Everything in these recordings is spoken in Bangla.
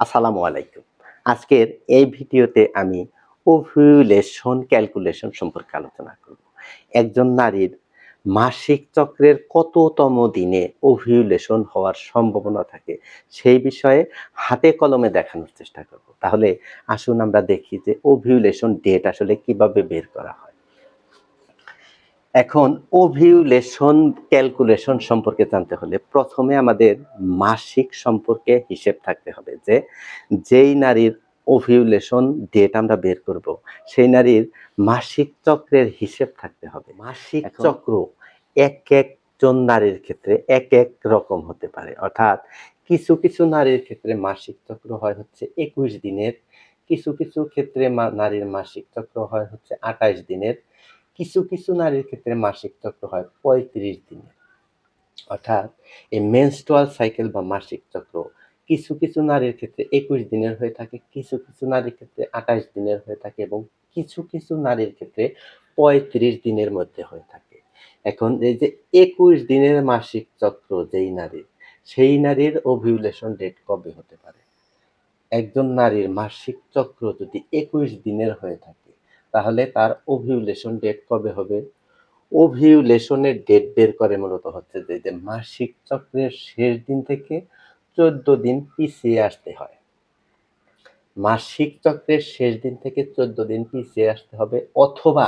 আসসালামু আলাইকুম। আজকের এই ভিডিওতে আমি ওভিউলেশন ক্যালকুলেশন সম্পর্কে আলোচনা করব। একজন নারীর মাসিক চক্রের কততম দিনে ওভিউলেশন হওয়ার সম্ভাবনা থাকে সেই বিষয়ে হাতে কলমে দেখানোর চেষ্টা করব। তাহলে আসুন আমরা দেখি যে ওভিউলেশন ডেট আসলে কীভাবে বের করা হয়। এখন ওভিউলেশন ক্যালকুলেশন সম্পর্কে জানতে হলে প্রথমে আমাদের মাসিক সম্পর্কে হিসেব থাকতে হবে যে যেই নারীর ওভিউলেশন ডেট আমরা বের করব সেই নারীর মাসিক চক্রের হিসেব থাকতে হবে। মাসিক চক্র? এক একজন নারীর ক্ষেত্রে এক এক রকম হতে পারে। অর্থাৎ কিছু কিছু নারীর ক্ষেত্রে মাসিক চক্র হয় হচ্ছে একুশ দিনের কিছু কিছু ক্ষেত্রে নারীর মাসিক চক্র হয় হচ্ছে আঠাইশ দিনের কিছু কিছু নারীর ক্ষেত্রে মাসিক চক্র হয় পঁয়ত্রিশ দিনের অর্থাৎ এই মেনস্ট্রুয়াল সাইকেল বা মাসিক চক্র কিছু কিছু নারীর ক্ষেত্রে একুশ দিনের হয়ে থাকে, কিছু কিছু নারীর ক্ষেত্রে আঠাশ দিনের হয়ে থাকে এবং কিছু কিছু নারীর ক্ষেত্রে পঁয়ত্রিশ দিনের মধ্যে হয়ে থাকে। এখন এই যে একুশ দিনের মাসিক চক্র যেই নারীর, সেই নারীর ওভিউলেশন ডেট কবে হতে পারে? একজন নারীর মাসিক চক্র যদি একুশ দিনের হয়ে থাকে তাহলে তার ওভিউলেশন ডেট কবে হবে? ওভিউলেশনের ডেট বের করে মূলত হচ্ছে যে যে মাসিক চক্রের শেষ দিন থেকে চোদ্দ দিন পিছিয়ে আসতে হয়। মাসিক চক্রের শেষ দিন থেকে চোদ্দ দিন পিছিয়ে আসতে হবে অথবা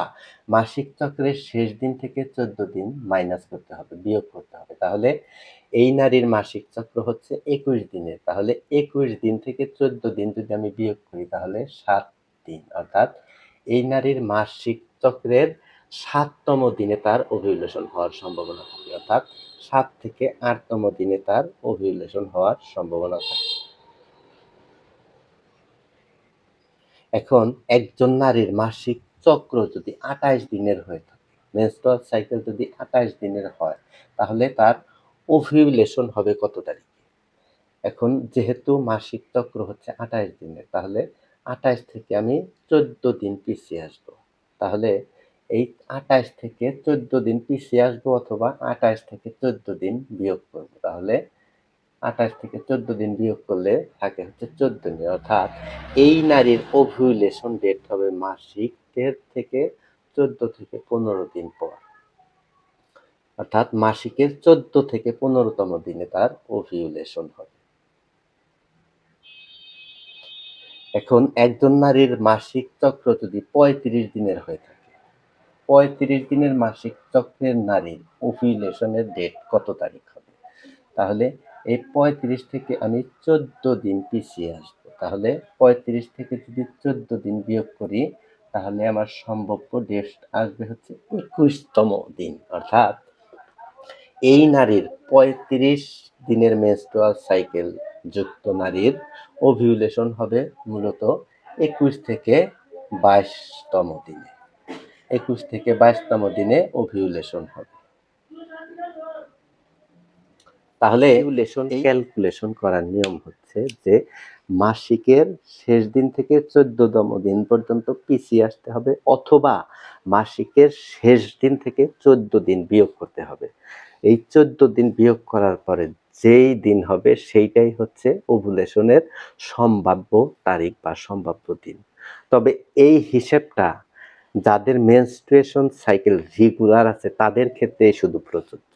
মাসিক চক্রের শেষ দিন থেকে চোদ্দ দিন মাইনাস করতে হবে, বিয়োগ করতে হবে। তাহলে এই নারীর মাসিক চক্র হচ্ছে একুশ দিনের। তাহলে একুশ দিন থেকে চোদ্দ দিন যদি আমি বিয়োগ করি তাহলে সাত দিন, অর্থাৎ এই নারীর মাসিক চক্রের সাততম দিনে তার ওভিউলেশন হওয়ার সম্ভাবনা থাকে, অর্থাৎ সাত থেকে আটতম দিনে তার ওভিউলেশন হওয়ার সম্ভাবনা থাকে। এখন একজন নারীর মাসিক চক্র যদি আঠাইশ দিনের হয়ে থাকে মেনস্ট্রুয়াল সাইকেল যদি আঠাইশ দিনের হয়, তাহলে তার ওভিউলেশন হবে কত তারিখে? এখন যেহেতু মাসিক চক্র হচ্ছে আঠাইশ দিনের, তাহলে আঠাইশ থেকে আমি চোদ্দ দিন পিছিয়ে আসব। তাহলে এই আঠাইশ থেকে চোদ্দ দিন পিছিয়ে আসব অথবা আঠাইশ থেকে চোদ্দ দিন বিয়োগ করব। তাহলে আঠাইশ থেকে চোদ্দ দিন বিয়োগ করলে থাকে হচ্ছে চোদ্দ দিন। অর্থাৎ এই নারীর ওভিউলেশন ডেট হবে মাসিকের থেকে চোদ্দ থেকে পনেরো দিন পর। অর্থাৎ মাসিকের চোদ্দ থেকে পনেরোতম দিনে তার ওভিউলেশন হবে। এখন একজন নারীর মাসিক চক্র যদি পঁয়ত্রিশ দিনের হয়ে থাকে, পঁয়ত্রিশ দিনের মাসিক চক্রের নারীর ওভিউলেশনের ডেট কত তারিখ হবে? তাহলে এই পঁয়ত্রিশ থেকে আমি চোদ্দ দিন পিছিয়ে আসব। তাহলে পঁয়ত্রিশ থেকে যদি চোদ্দ দিন বিয়োগ করি, তাহলে আমার সম্ভাব্য ডেট আসবে হচ্ছে একুশতম দিন। অর্থাৎ এই নারীর পঁয়ত্রিশ দিনের মেনস্ট্রুয়াল সাইকেল যুক্ত নারীর ওভিউলেশন হবে মূলত একুশ থেকে বাইশতম দিনে। একুশ থেকে বাইশতম দিনে ওভিউলেশন হবে। তাহলে ক্যালকুলেশন করার নিয়ম হচ্ছে যে মাসিকের শেষ দিন থেকে চোদ্দতম দিন পর্যন্ত পিছিয়ে আসতে হবে অথবা মাসিকের শেষ দিন থেকে চোদ্দ দিন বিয়োগ করতে হবে। এই চোদ্দ দিন বিয়োগ করার পরে যেই দিন হবে সেইটাই হচ্ছে ওভুলেশনের সম্ভাব্য তারিখ বা সম্ভাব্য দিন। তবে এই হিসেবটা যাদের মেনস্ট্রুয়েশন সাইকেল রেগুলার আছে তাদের ক্ষেত্রে শুধু প্রযোজ্য।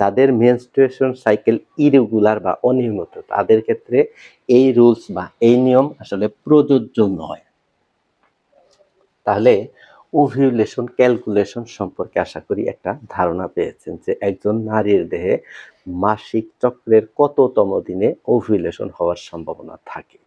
যাদের মেনস্ট্রুয়েশন সাইকেল ইরেগুলার বা অনিয়মিত তাদের ক্ষেত্রে এই রুলস বা এই নিয়ম আসলে প্রযোজ্য নয়। তাহলে ওভিউলেশন ক্যালকুলেশন সম্পর্কে আশা করি একটা ধারণা পেয়েছেন যে একজন নারীর দেহে মাসিক চক্রের কততম দিনে ওভিউলেশন হওয়ার সম্ভাবনা থাকে।